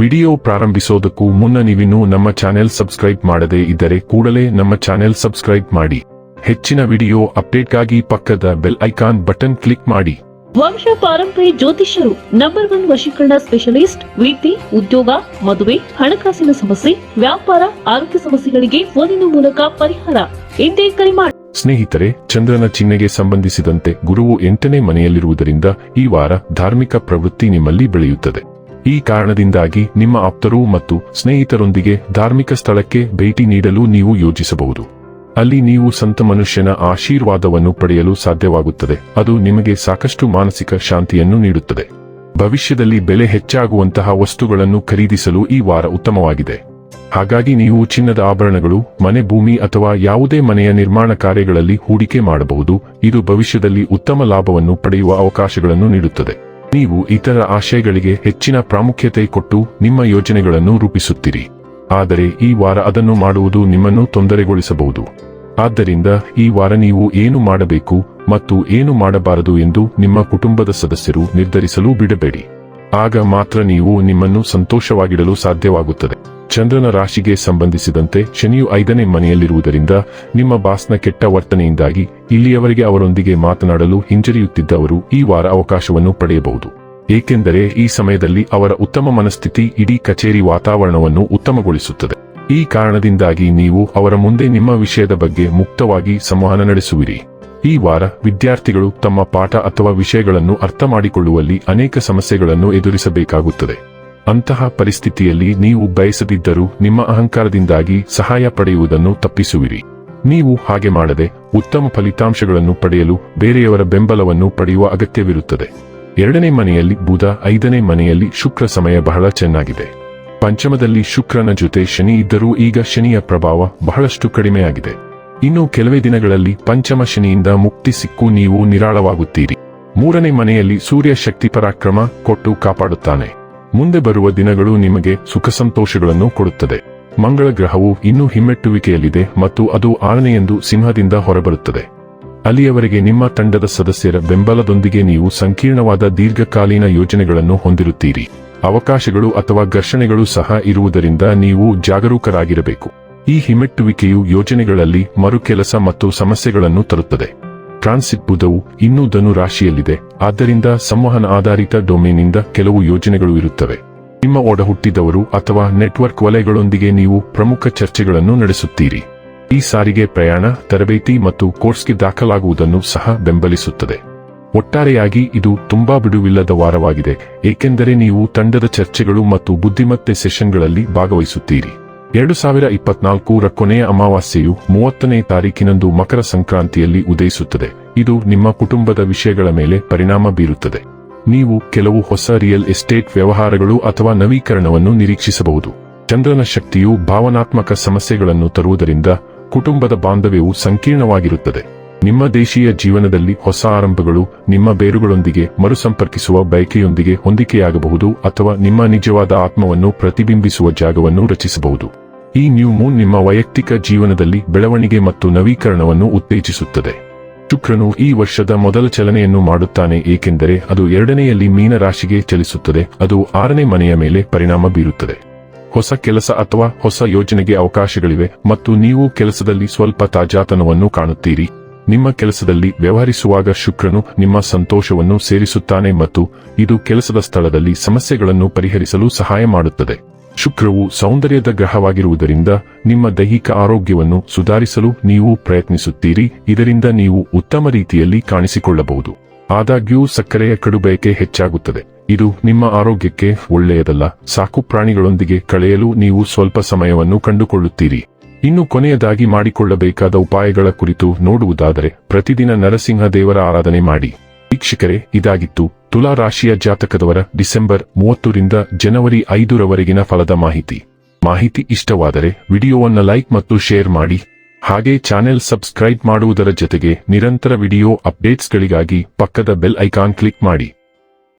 Video ಪ್ರಾರಂಭಿಸೋದಕ್ಕೂ ಮುನ್ನ ನೀವಿನ್ನೂ ನಮ್ಮ ಚಾನೆಲ್ ಸಬ್ಸ್ಕ್ರೈಬ್ ಮಾಡದೇ ಇದ್ದರೆ ಕೂಡಲೇ ನಮ್ಮ ಚಾನೆಲ್ ಸಬ್ಸ್ಕ್ರೈಬ್ ಮಾಡಿ. ಹೆಚ್ಚಿನ ವಿಡಿಯೋ ಅಪ್ಡೇಟ್ಗಾಗಿ ಪಕ್ಕದ ಬೆಲ್ ಐಕಾನ್ ಬಟನ್ ಕ್ಲಿಕ್ ಮಾಡಿ. ವಂಶ ಪಾರಂಪರಿ ಜ್ಯೋತಿಷ್ಯರು ನಂಬರ್ ಒನ್ ವಶೀಕರಣ ಸ್ಪೆಷಲಿಸ್ಟ್ ರೀತಿ ಉದ್ಯೋಗ ಮದುವೆ ಹಣಕಾಸಿನ ಸಮಸ್ಯೆ ವ್ಯಾಪಾರ ಆರೋಗ್ಯ ಸಮಸ್ಯೆಗಳಿಗೆ ಫೋನಿನ ಮೂಲಕ ಪರಿಹಾರ. ಎಂದೇ ಕರೆ ಮಾಡಿ ಸ್ನೇಹಿತರೆ ಚಂದ್ರನ ಚಿಹ್ನೆಗೆ ಸಂಬಂಧಿಸಿದಂತೆ ಗುರುವು ಎಂಟನೇ ಮನೆಯಲ್ಲಿರುವುದರಿಂದ ಈ ವಾರ ಧಾರ್ಮಿಕ ಪ್ರವೃತ್ತಿ ನಿಮ್ಮಲ್ಲಿ ಬೆಳೆಯುತ್ತದೆ. ಈ ಕಾರಣದಿಂದಾಗಿ ನಿಮ್ಮ ಆಪ್ತರು ಮತ್ತು ಸ್ನೇಹಿತರೊಂದಿಗೆ ಧಾರ್ಮಿಕ ಸ್ಥಳಕ್ಕೆ ಭೇಟಿ ನೀಡಲು ನೀವು ಯೋಜಿಸಬಹುದು. ಅಲ್ಲಿ ನೀವು ಸಂತ ಮನುಷ್ಯನ ಆಶೀರ್ವಾದವನ್ನು ಪಡೆಯಲು ಸಾಧ್ಯವಾಗುತ್ತದೆ. ಅದು ನಿಮಗೆ ಸಾಕಷ್ಟು ಮಾನಸಿಕ ಶಾಂತಿಯನ್ನು ನೀಡುತ್ತದೆ. ಭವಿಷ್ಯದಲ್ಲಿ ಬೆಲೆ ಹೆಚ್ಚಾಗುವಂತಹ ವಸ್ತುಗಳನ್ನು ಖರೀದಿಸಲು ಈ ವಾರ ಉತ್ತಮವಾಗಿದೆ. ಹಾಗಾಗಿ ನೀವು ಚಿನ್ನದ ಆಭರಣಗಳು, ಮನೆ ಭೂಮಿ ಅಥವಾ ಯಾವುದೇ ಮನೆಯ ನಿರ್ಮಾಣ ಕಾರ್ಯಗಳಲ್ಲಿ ಹೂಡಿಕೆ ಮಾಡಬಹುದು. ಇದು ಭವಿಷ್ಯದಲ್ಲಿ ಉತ್ತಮ ಲಾಭವನ್ನು ಪಡೆಯುವ ಅವಕಾಶಗಳನ್ನು ನೀಡುತ್ತದೆ. ನೀವು ಇತರ ಆಶಯಗಳಿಗೆ ಹೆಚ್ಚಿನ ಪ್ರಾಮುಖ್ಯತೆ ಕೊಟ್ಟು ನಿಮ್ಮ ಯೋಜನೆಗಳನ್ನು ರೂಪಿಸುತ್ತೀರಿ. ಆದರೆ ಈ ವಾರ ಅದನ್ನು ಮಾಡುವುದು ನಿಮ್ಮನ್ನು ತೊಂದರೆಗೊಳಿಸಬಹುದು. ಆದ್ದರಿಂದ ಈ ವಾರ ನೀವು ಏನು ಮಾಡಬೇಕು ಮತ್ತು ಏನು ಮಾಡಬಾರದು ಎಂದು ನಿಮ್ಮ ಕುಟುಂಬದ ಸದಸ್ಯರು ನಿರ್ಧರಿಸಲು ಬಿಡಬೇಡಿ. ಆಗ ಮಾತ್ರ ನೀವು ನಿಮ್ಮನ್ನು ಸಂತೋಷವಾಗಿಡಲು ಸಾಧ್ಯವಾಗುತ್ತದೆ. ಚಂದ್ರನ ರಾಶಿಗೆ ಸಂಬಂಧಿಸಿದಂತೆ ಶನಿಯು ಐದನೇ ಮನೆಯಲ್ಲಿರುವುದರಿಂದ ನಿಮ್ಮ ಬಾಸ್ನ ಕೆಟ್ಟ ವರ್ತನೆಯಿಂದಾಗಿ ಇಲ್ಲಿಯವರೆಗೆ ಅವರೊಂದಿಗೆ ಮಾತನಾಡಲು ಹಿಂಜರಿಯುತ್ತಿದ್ದವರು ಈ ವಾರ ಅವಕಾಶವನ್ನು ಪಡೆಯಬಹುದು. ಏಕೆಂದರೆ ಈ ಸಮಯದಲ್ಲಿ ಅವರ ಉತ್ತಮ ಮನಸ್ಥಿತಿ ಇಡೀ ಕಚೇರಿ ವಾತಾವರಣವನ್ನು ಉತ್ತಮಗೊಳಿಸುತ್ತದೆ. ಈ ಕಾರಣದಿಂದಾಗಿ ನೀವು ಅವರ ಮುಂದೆ ನಿಮ್ಮ ವಿಷಯದ ಬಗ್ಗೆ ಮುಕ್ತವಾಗಿ ಸಂವಹನ ನಡೆಸುವಿರಿ. ಈ ವಾರ ವಿದ್ಯಾರ್ಥಿಗಳು ತಮ್ಮ ಪಾಠ ಅಥವಾ ವಿಷಯಗಳನ್ನು ಅರ್ಥ ಮಾಡಿಕೊಳ್ಳುವಲ್ಲಿ ಅನೇಕ ಸಮಸ್ಯೆಗಳನ್ನು ಎದುರಿಸಬೇಕಾಗುತ್ತದೆ. ಅಂತಹ ಪರಿಸ್ಥಿತಿಯಲ್ಲಿ ನೀವು ಬಯಸದಿದ್ದರೂ ನಿಮ್ಮ ಅಹಂಕಾರದಿಂದಾಗಿ ಸಹಾಯ ಪಡೆಯುವುದನ್ನು ತಪ್ಪಿಸುವಿರಿ. ನೀವು ಹಾಗೆ ಮಾಡದೆ ಉತ್ತಮ ಫಲಿತಾಂಶಗಳನ್ನು ಪಡೆಯಲು ಬೇರೆಯವರ ಬೆಂಬಲವನ್ನು ಪಡೆಯುವ ಅಗತ್ಯವಿರುತ್ತದೆ. ಎರಡನೇ ಮನೆಯಲ್ಲಿ ಬುಧ, ಐದನೇ ಮನೆಯಲ್ಲಿ ಶುಕ್ರ ಸಮಯ ಬಹಳ ಚೆನ್ನಾಗಿದೆ. ಪಂಚಮದಲ್ಲಿ ಶುಕ್ರನ ಜೊತೆ ಶನಿ ಇದ್ದರೂ ಈಗ ಶನಿಯ ಪ್ರಭಾವ ಬಹಳಷ್ಟು ಕಡಿಮೆಯಾಗಿದೆ. ಇನ್ನು ಕೆಲವೇ ದಿನಗಳಲ್ಲಿ ಪಂಚಮ ಶನಿಯಿಂದ ಮುಕ್ತಿ ಸಿಕ್ಕು ನೀವು ನಿರಾಳವಾಗುತ್ತೀರಿ. ಮೂರನೇ ಮನೆಯಲ್ಲಿ ಸೂರ್ಯ ಶಕ್ತಿ ಪರಾಕ್ರಮ ಕೊಟ್ಟು ಕಾಪಾಡುತ್ತಾನೆ. ಮುಂದೆ ಬರುವ ದಿನಗಳು ನಿಮಗೆ ಸುಖ ಸಂತೋಷಗಳನ್ನು ಕೊಡುತ್ತದೆ. ಮಂಗಳ ಗ್ರಹವು ಇನ್ನೂ ಹಿಮ್ಮೆಟ್ಟುವಿಕೆಯಲ್ಲಿದೆ ಮತ್ತು ಅದು ಆರನೆಯಂದು ಸಿಂಹದಿಂದ ಹೊರಬರುತ್ತದೆ. ಅಲ್ಲಿಯವರೆಗೆ ನಿಮ್ಮ ತಂಡದ ಸದಸ್ಯರ ಬೆಂಬಲದೊಂದಿಗೆ ನೀವು ಸಂಕೀರ್ಣವಾದ ದೀರ್ಘಕಾಲೀನ ಯೋಜನೆಗಳನ್ನು ಹೊಂದಿರುತ್ತೀರಿ. ಅವಕಾಶಗಳು ಅಥವಾ ಘರ್ಷಣೆಗಳು ಸಹ ಇರುವುದರಿಂದ ನೀವು ಜಾಗರೂಕರಾಗಿರಬೇಕು. ಈ ಹಿಮ್ಮೆಟ್ಟುವಿಕೆಯು ಯೋಜನೆಗಳಲ್ಲಿ ಮರುಕೆಲಸ ಮತ್ತು ಸಮಸ್ಯೆಗಳನ್ನು ತರುತ್ತದೆ. ಟ್ರಾನ್ಸಿಟ್ ಬುಧವು ಇನ್ನೂ ಧನು ರಾಶಿಯಲ್ಲಿದೆ. ಆದ್ದರಿಂದ ಸಂವಹನ ಆಧಾರಿತ ಡೊಮೇನಿಂದ ಕೆಲವು ಯೋಜನೆಗಳು ಇರುತ್ತವೆ. ನಿಮ್ಮ ಒಡಹುಟ್ಟಿದವರು ಅಥವಾ ನೆಟ್ವರ್ಕ್ ವಲಯಗಳೊಂದಿಗೆ ನೀವು ಪ್ರಮುಖ ಚರ್ಚೆಗಳನ್ನು ನಡೆಸುತ್ತೀರಿ. ಈ ಸಾರಿಗೆ ಪ್ರಯಾಣ, ತರಬೇತಿ ಮತ್ತು ಕೋರ್ಸ್ಗೆ ದಾಖಲಾಗುವುದನ್ನು ಸಹ ಬೆಂಬಲಿಸುತ್ತದೆ. ಒಟ್ಟಾರೆಯಾಗಿ ಇದು ತುಂಬಾ ಬಿಡುವಿಲ್ಲದ ವಾರವಾಗಿದೆ, ಏಕೆಂದರೆ ನೀವು ತಂಡದ ಚರ್ಚೆಗಳು ಮತ್ತು ಬುದ್ಧಿಮತ್ತೆ ಸೆಷನ್ಗಳಲ್ಲಿ ಭಾಗವಹಿಸುತ್ತೀರಿ. ಎರಡು ಸಾವಿರ ಇಪ್ಪತ್ನಾಲ್ಕರ ಕೊನೆಯ ಅಮಾವಾಸ್ಯೆಯು ಮೂವತ್ತನೇ ತಾರೀಕಿನಂದು ಮಕರ ಸಂಕ್ರಾಂತಿಯಲ್ಲಿ ಉದಯಿಸುತ್ತದೆ. ಇದು ನಿಮ್ಮ ಕುಟುಂಬದ ವಿಷಯಗಳ ಮೇಲೆ ಪರಿಣಾಮ ಬೀರುತ್ತದೆ. ನೀವು ಕೆಲವು ಹೊಸ ರಿಯಲ್ ಎಸ್ಟೇಟ್ ವ್ಯವಹಾರಗಳು ಅಥವಾ ನವೀಕರಣವನ್ನು ನಿರೀಕ್ಷಿಸಬಹುದು. ಚಂದ್ರನ ಶಕ್ತಿಯು ಭಾವನಾತ್ಮಕ ಸಮಸ್ಯೆಗಳನ್ನು ತರುವುದರಿಂದ ಕುಟುಂಬದ ಬಾಂಧವ್ಯವು ಸಂಕೀರ್ಣವಾಗಿರುತ್ತದೆ. ನಿಮ್ಮ ದೇಶೀಯ ಜೀವನದಲ್ಲಿ ಹೊಸ ಆರಂಭಗಳು ನಿಮ್ಮ ಬೇರುಗಳೊಂದಿಗೆ ಮರುಸಂಪರ್ಕಿಸುವ ಬಯಕೆಯೊಂದಿಗೆ ಹೊಂದಿಕೆಯಾಗಬಹುದು ಅಥವಾ ನಿಮ್ಮ ನಿಜವಾದ ಆತ್ಮವನ್ನು ಪ್ರತಿಬಿಂಬಿಸುವ ಜಾಗವನ್ನು ರಚಿಸಬಹುದು. ಈ ನ್ಯೂ ಮೂನ್ ನಿಮ್ಮ ವೈಯಕ್ತಿಕ ಜೀವನದಲ್ಲಿ ಬೆಳವಣಿಗೆ ಮತ್ತು ನವೀಕರಣವನ್ನು ಉತ್ತೇಜಿಸುತ್ತದೆ. ಶುಕ್ರನು ಈ ವರ್ಷದ ಮೊದಲ ಚಲನೆಯನ್ನು ಮಾಡುತ್ತಾನೆ ಏಕೆಂದರೆ ಅದು ಎರಡನೆಯಲ್ಲಿ ಮೀನ ರಾಶಿಗೆ ಚಲಿಸುತ್ತದೆ, ಅದು ಆರನೇ ಮನೆಯ ಮೇಲೆ ಪರಿಣಾಮ ಬೀರುತ್ತದೆ. ಹೊಸ ಕೆಲಸ ಅಥವಾ ಹೊಸ ಯೋಜನೆಗೆ ಅವಕಾಶಗಳಿವೆ ಮತ್ತು ನೀವು ಕೆಲಸದಲ್ಲಿ ಸ್ವಲ್ಪ ತಾಜಾತನವನ್ನು ಕಾಣುತ್ತೀರಿ. ನಿಮ್ಮ ಕೆಲಸದಲ್ಲಿ ವ್ಯವಹರಿಸುವಾಗ ಶುಕ್ರನು ನಿಮ್ಮ ಸಂತೋಷವನ್ನು ಸೇರಿಸುತ್ತಾನೆ ಮತ್ತು ಇದು ಕೆಲಸದ ಸ್ಥಳದಲ್ಲಿ ಸಮಸ್ಯೆಗಳನ್ನು ಪರಿಹರಿಸಲು ಸಹಾಯ ಮಾಡುತ್ತದೆ. ಶುಕ್ರವು ಸೌಂದರ್ಯದ ಗ್ರಹವಾಗಿರುವುದರಿಂದ ನಿಮ್ಮ ದೈಹಿಕ ಆರೋಗ್ಯವನ್ನು ಸುಧಾರಿಸಲು ನೀವು ಪ್ರಯತ್ನಿಸುತ್ತೀರಿ, ಇದರಿಂದ ನೀವು ಉತ್ತಮ ರೀತಿಯಲ್ಲಿ ಕಾಣಿಸಿಕೊಳ್ಳಬಹುದು. ಆದಾಗ್ಯೂ ಸಕ್ಕರೆಯ ಕಡುಬಯಕೆ ಹೆಚ್ಚಾಗುತ್ತದೆ. ಇದು ನಿಮ್ಮ ಆರೋಗ್ಯಕ್ಕೆ ಒಳ್ಳೆಯದಲ್ಲ, ಸಾಕು ಪ್ರಾಣಿಗಳೊಂದಿಗೆ ಕಳೆಯಲು ನೀವು ಸ್ವಲ್ಪ ಸಮಯವನ್ನು ಕಂಡುಕೊಳ್ಳುತ್ತೀರಿ. ಇನ್ನು ಕೊನೆಯದಾಗಿ ಮಾಡಿಕೊಳ್ಳಬೇಕಾದ ಉಪಾಯಗಳ ಕುರಿತು ನೋಡುವುದಾದರೆ ಪ್ರತಿದಿನ ನರಸಿಂಹ ದೇವರ ಆರಾಧನೆ ಮಾಡಿ. ವೀಕ್ಷಕರೇ, ಇದಾಗಿತ್ತು ತುಲಾ ರಾಶಿಯ ಜಾತಕದವರ ಡಿಸೆಂಬರ್ ಮೂವತ್ತರಿಂದ ಜನವರಿ ಐದರವರೆಗಿನ ಫಲದ ಮಾಹಿತಿ. ಮಾಹಿತಿ ಇಷ್ಟವಾದರೆ ವಿಡಿಯೋವನ್ನು ಲೈಕ್ ಮತ್ತು ಶೇರ್ ಮಾಡಿ. ಹಾಗೆ ಚಾನೆಲ್ ಸಬ್ಸ್ಕ್ರೈಬ್ ಮಾಡುವುದರ ಜೊತೆಗೆ ನಿರಂತರ ವಿಡಿಯೋ ಅಪ್ಡೇಟ್ಸ್ಗಳಿಗಾಗಿ ಪಕ್ಕದ ಬೆಲ್ ಐಕಾನ್ ಕ್ಲಿಕ್ ಮಾಡಿ.